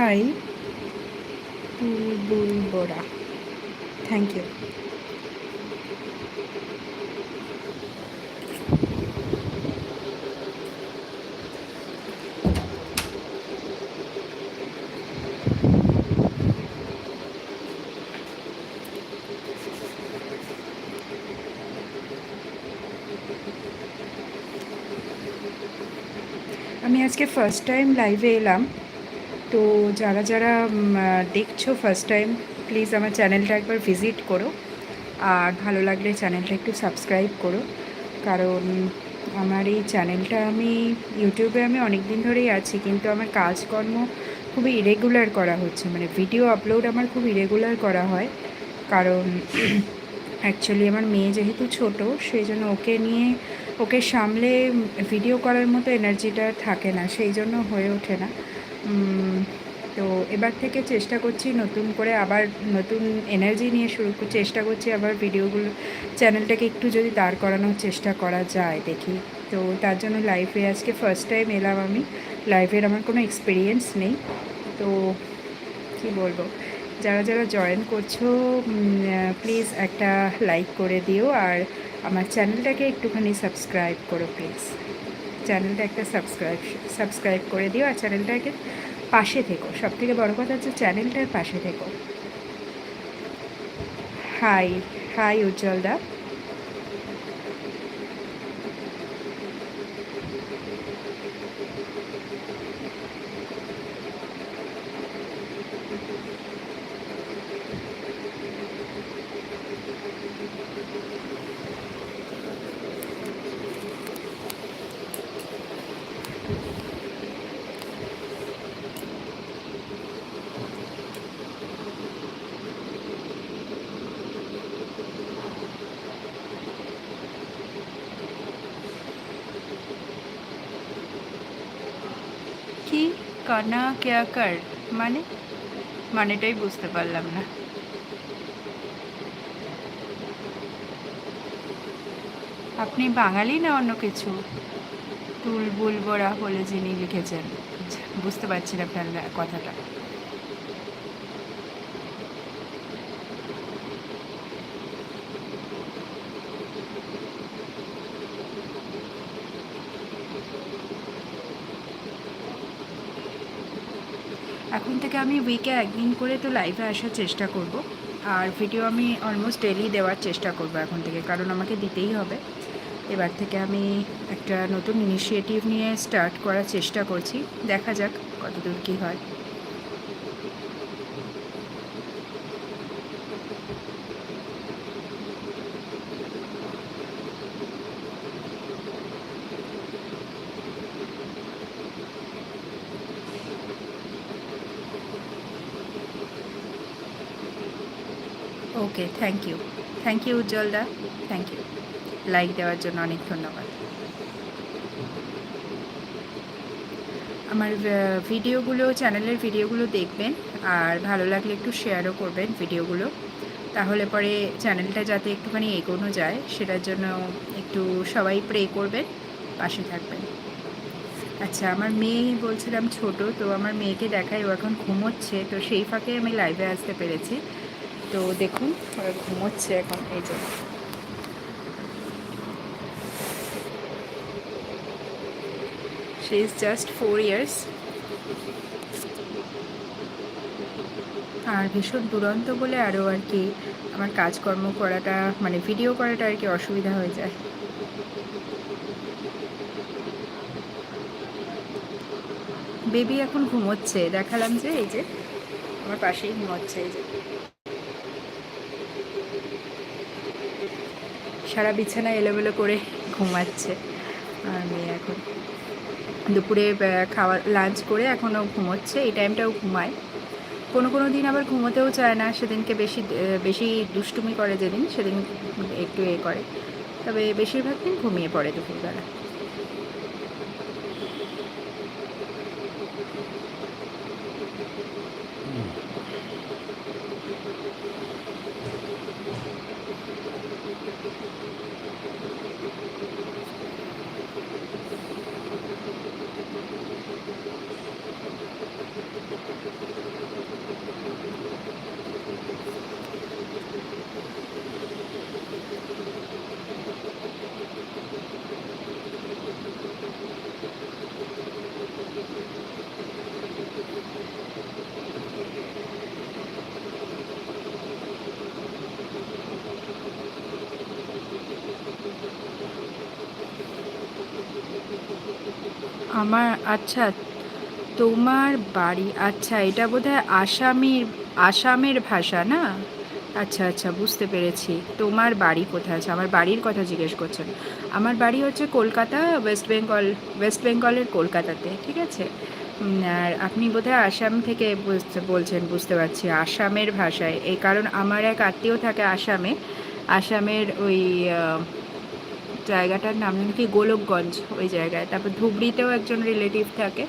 Hi Bulbul Bora thank you আমি আজকে first time লাইভে এলাম। তো যারা যারা দেখছ ফার্স্ট টাইম প্লিজ আমার চ্যানেলটা একবার ভিজিট করো। আর ভালো লাগলে চ্যানেলটা একটু সাবস্ক্রাইব করো। কারণ আমার এই চ্যানেলটা আমি ইউটিউবে আমি অনেক দিন ধরেই আছি, কিন্তু আমার কাজকর্ম খুবই ইরেগুলার করা হচ্ছে। মানে ভিডিও আপলোড আমার খুব ইরেগুলার করা হয়। কারণ অ্যাকচুয়ালি আমার মেয়ে যেহেতু ছোট, সেই জন্য ওকে নিয়ে, ওকে সামলে ভিডিও করার মতো এনার্জিটা থাকে না, সেই জন্য হয়ে ওঠে না। তো এবার থেকে চেষ্টা করছি নতুন করে আবার নতুন এনার্জি নিয়ে শুরু চেষ্টা করছি আবার ভিডিওগুলো চ্যানেলটাকে একটু যদি দাঁড় করানোর চেষ্টা করা যায় দেখি। তো তার জন্য লাইভে আজকে ফার্স্ট টাইম এলাম আমি। লাইভের আমার কোনো এক্সপিরিয়েন্স নেই। তো কি বলব? যারা যারা জয়েন করছ প্লিজ একটা লাইক করে দিও। আর আমার চ্যানেলটাকে একটুখানি সাবস্ক্রাইব করো প্লিজ চ্যানেলটা একটা সাবস্ক্রাইব সাবস্ক্রাইব করে দিও আর চ্যানেলটাকে পাশে থেকো। সব থেকে বড়ো কথা হচ্ছে চ্যানেলটার পাশে থেকো। হাই হাই উজ্জ্বল দা কি কানা কেয়াকার মানে? মানেটাই বুঝতে পারলাম না। আপনি বাঙালি না অন্য কিছু? তুলবুল বড়া বলে যিনি লিখেছেন। বুঝতে পারছি না আপনার কথাটা এখন থেকে আমি উইকে একদিন করে তো লাইভে আসার চেষ্টা করব। আর ভিডিও আমি অলমোস্ট ডেলি দেওয়ার চেষ্টা করব এখন থেকে, কারণ আমাকে দিতেই হবে। এবার থেকে আমি একটা নতুন ইনিশিয়েটিভ নিয়ে স্টার্ট করার চেষ্টা করছি। দেখা যাক কতদূর কী হয়। Okay thank you thank you Ujjwal da thank you like দেওয়ার জন্য অনেক ধন্যবাদ। আমার ভিডিওগুলো, চ্যানেলের ভিডিওগুলো দেখবেন, আর ভালো লাগলে একটু শেয়ারও করবেন ভিডিওগুলো। তাহলে পরে চ্যানেলটা যাতে একটুখানি এগোনো যায়, সেটার জন্য একটু সবাই প্রে করবেন, পাশে থাকবেন। আচ্ছা আমার মেয়ে বলছিলাম ছোট, তো আমার মেয়েকে দেখাই, ও এখন ঘুমোচ্ছে, তো সেই ফাঁকে আমি লাইভে আসতে পেরেছি। তো দেখুন, ওরা ঘুমোচ্ছে এখন, এই জন্য ইজ জাস্ট ফোর ইয়ার্স আর ভীষণ দুরন্ত বলে আরও আর কি আমার কাজকর্ম করাটা মানে ভিডিও করাটা আর কি অসুবিধা হয়ে যায়। বেবি এখন ঘুমোচ্ছে, দেখালাম যে এই যে, আমার পাশেই ঘুমোচ্ছে, এই যে। সারা বিছানা এলোমেলো করে ঘুমাচ্ছে। আর মেয়ে এখন দুপুরে খাওয়া লাঞ্চ করে এখনও ঘুমোচ্ছে, এই টাইমটাও ঘুমায়। কোনো কোনো দিন আবার ঘুমোতেও চায় না, সেদিনকে বেশি বেশি দুষ্টুমি করে যেদিন, সেদিন একটু এ করে। তবে বেশিরভাগ দিন ঘুমিয়ে পড়ে দুপুরবেলা। আমার আচ্ছা তোমার বাড়ি আচ্ছা এটা বোধহয় আসামের আসামের ভাষা না? আচ্ছা আচ্ছা বুঝতে পেরেছি। তোমার বাড়ি কোথায় আছে? আমার বাড়ির কথা জিজ্ঞেস করছেন। আমার বাড়ি হচ্ছে কলকাতা, ওয়েস্ট বেঙ্গল, ওয়েস্ট বেঙ্গলের কলকাতাতে, ঠিক আছে? আর আপনি বোধহয় আসাম থেকে বলছেন, বুঝতে পারছি, আসামের ভাষায়। এই কারণ আমার এক আত্মীয় থাকে আসামে। আসামের ওই জায়গাটার নাম জানি কি, গোলকগঞ্জ ওই জায়গায়। তারপর ধুবড়িতেও একজন রিলেটিভ থাকে।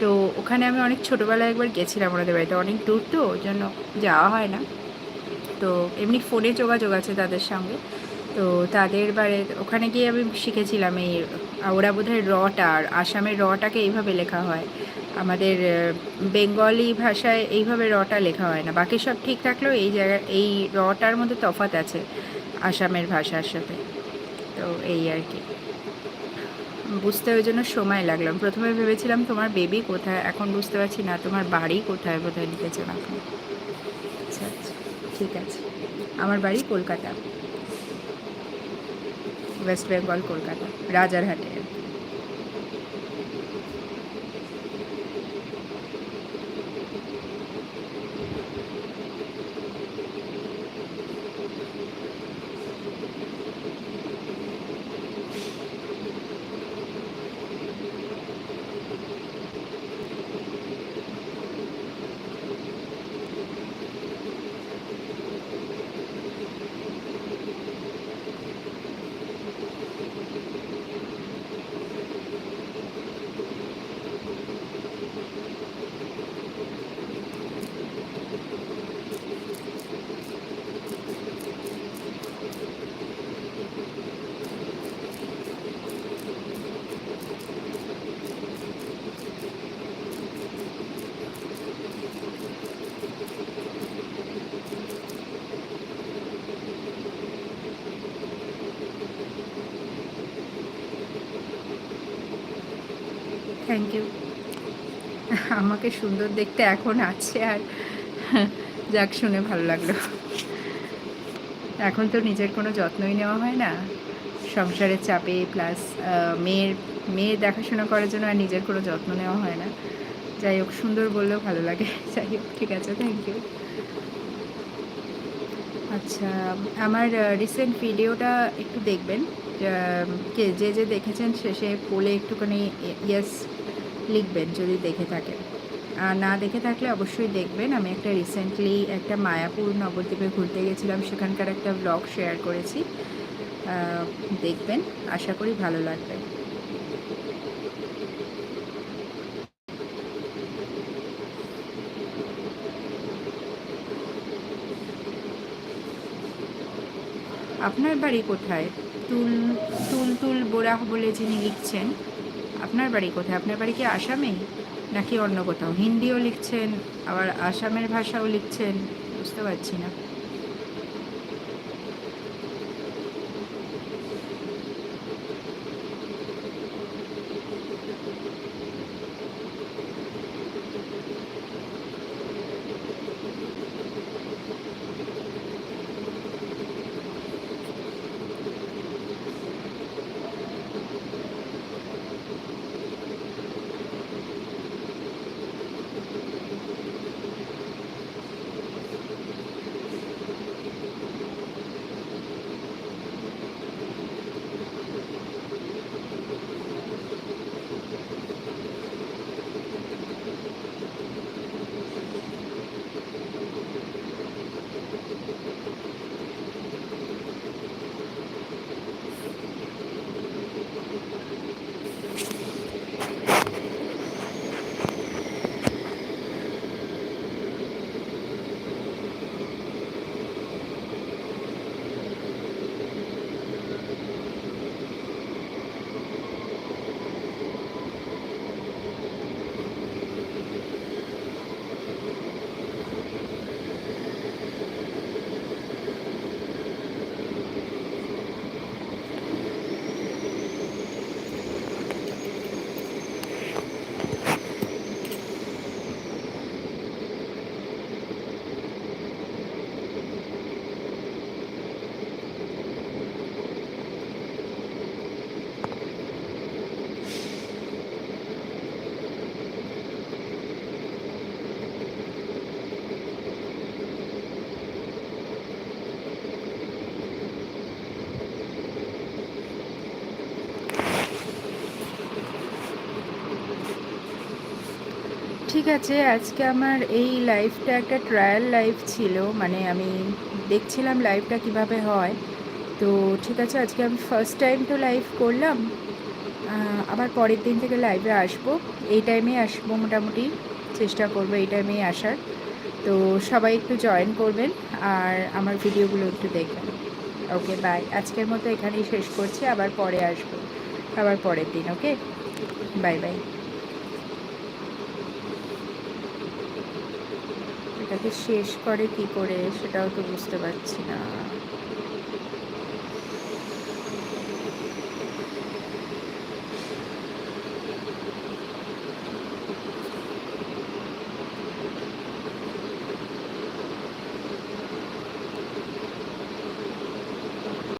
তো ওখানে আমি অনেক ছোটোবেলায় একবার গেছিলাম ওনাদের বাড়িতে। অনেক দূর তো, ওই জন্য যাওয়া হয় না। তো এমনি ফোনে যোগাযোগ আছে তাদের সঙ্গে। তো তাদের বাড়ি ওখানে গিয়ে আমি শিখেছিলাম এই, ওরা বোধহয় রটা আর আসামের রটাকে এইভাবে লেখা হয়। আমাদের বেঙ্গলি ভাষায় এইভাবে রটা লেখা হয় না। বাকি সব ঠিক থাকলেও এই জায়গায়, এই রটার মধ্যে তফাৎ আছে আসামের ভাষার সাথে। তো এই আর কি। বুঝতে ওই জন্য সময় লাগলাম প্রথমে ভেবেছিলাম তোমার বেবি কোথায়, এখন বুঝতে পারছি না, তোমার বাড়ি কোথায় কোথায় লিখেছে আপনি আচ্ছা আচ্ছা ঠিক আছে। আমার বাড়ি কলকাতা ওয়েস্ট বেঙ্গল কলকাতা, রাজারহাটে আর কি। থ্যাংক ইউ আমাকে সুন্দর দেখতে এখন আছে আর যাক, শুনে ভালো লাগল। এখন তো নিজের কোনো যত্নই নেওয়া হয় না। সংসারের চাপে প্লাস মেয়ের মেয়ের দেখাশোনা করার জন্য আর নিজের কোনো যত্ন নেওয়া হয় না। যাই হোক, সুন্দর বললেও ভালো লাগে। যাই হোক, ঠিক আছে থ্যাংক ইউ আচ্ছা আমার রিসেন্ট ভিডিওটা একটু দেখবেন। কে, যে যে দেখেছেন শেষে বলে একটুখানি ইয়েস লিখবেন যদি দেখে থাকেন। আর না দেখে থাকলে অবশ্যই দেখবেন। আমি একটা রিসেন্টলি একটা মায়াপুর নবদ্বীপে ঘুরতে গেছিলাম। সেখানকার একটা ব্লগ শেয়ার করেছি। দেখবেন। আশা করি ভালো লাগবে। আপনার বাড়ি কোথায়? তুল তুল তুল বোরা বলে যিনি লিখছেন আপনার বাড়ি কোথায়? আপনার বাড়ি কি আসামে? নাকি অন্য কোথাও? হিন্দিও লিখছেন, আবার আসামের ভাষাও লিখছেন, বুঝতে পারছি না। ঠিক আছে, আজকে আমার এই লাইফটা একটা ট্রায়াল লাইফ ছিল মানে আমি দেখছিলাম লাইফটা কীভাবে হয়। তো ঠিক আছে, আজকে আমি ফার্স্ট টাইম তো লাইভ করলাম আবার পরের দিন থেকে লাইভে আসব। এই টাইমে আসব মোটামুটি, চেষ্টা করব এই টাইমেই আসার। তো সবাই একটু জয়েন করবেন আর আমার ভিডিওগুলো একটু দেখবেন। ওকে বাই আজকের মতো এখানেই শেষ করছি, আবার পরে আসব, আবার পরের দিন ওকে বাই বাই এটাকে শেষ করে কি করে সেটাও তো বুঝতে পারছি না।